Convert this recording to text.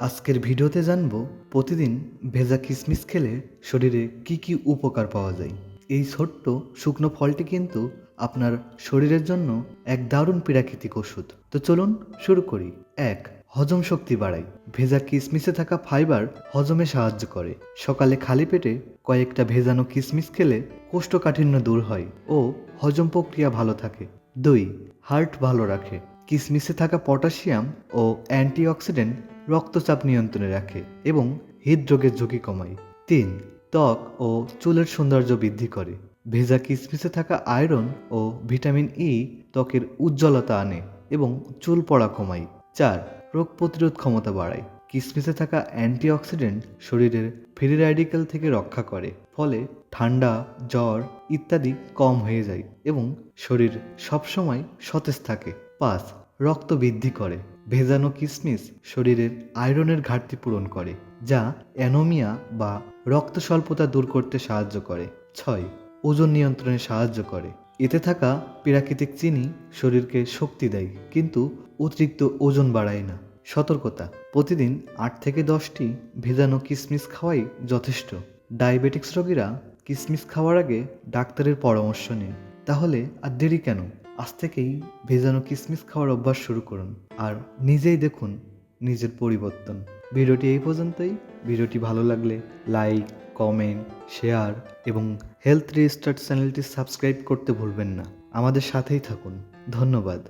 আজকের ভিডিওতে জানব প্রতিদিন ভেজা কিশমিশ খেলে শরীরে কি কি উপকার পাওয়া যায়। এই ছোট্ট শুকনো ফলটি কিন্তু আপনার শরীরের জন্য এক দারুণ প্রাকৃতিক ওষুধ। তো চলুন শুরু করি। এক, হজম শক্তি বাড়ায় ভেজা কিশমিশে থাকা ফাইবার হজমে সাহায্য করে। সকালে খালি পেটে কয়েকটা ভেজানো কিশমিশ খেলে কোষ্ঠকাঠিন্য দূর হয় ও হজম প্রক্রিয়া ভালো থাকে। দুই, হার্ট ভালো রাখে। কিশমিশে থাকা পটাশিয়াম ও অ্যান্টিঅক্সিডেন্ট রক্তচাপ নিয়ন্ত্রণে রাখে এবং হৃদরোগের ঝুঁকি কমায়। তিন, ত্বক ও চুলের সৌন্দর্য বৃদ্ধি করে। ভেজা কিসমিসে থাকা আয়রন ও ভিটামিন ই ত্বকের উজ্জ্বলতা আনে এবং চুল পড়া কমায়। চার, রোগ প্রতিরোধ ক্ষমতা বাড়ায়। কিসমিসে থাকা অ্যান্টিঅক্সিডেন্ট শরীরের ফ্রি র্যাডিক্যাল থেকে রক্ষা করে, ফলে ঠান্ডা, জ্বর ইত্যাদি কম হয়ে যায় এবং শরীর সবসময় সতেজ থাকে। পাঁচ, রক্ত বৃদ্ধি করে। ভেজানো কিশমিশ শরীরের আয়রনের ঘাটতি পূরণ করে, যা অ্যানোমিয়া বা রক্ত স্বল্পতা দূর করতে সাহায্য করে। ছয়, ওজন নিয়ন্ত্রণে সাহায্য করে। এতে থাকা প্রাকৃতিক চিনি শরীরকে শক্তি দেয়, কিন্তু অতিরিক্ত ওজন বাড়ায় না। সতর্কতা, প্রতিদিন আট থেকে দশটি ভেজানো কিশমিশ খাওয়াই যথেষ্ট। ডায়াবেটিক্স রোগীরা কিশমিশ খাওয়ার আগে ডাক্তারের পরামর্শ নিন। তাহলে আর দেরি কেন? আজ থেকেই ভেজানো কিসমিস খাওয়ার অভ্যাস শুরু করুন আর নিজেই দেখুন নিজের পরিবর্তন। ভিডিওটি এই পর্যন্তই। ভিডিওটি ভালো লাগলে লাইক, কমেন্ট, শেয়ার এবং হেলথ রিস্টার্ট চ্যানেলটি সাবস্ক্রাইব করতে ভুলবেন না। আমাদের সাথেই থাকুন। ধন্যবাদ।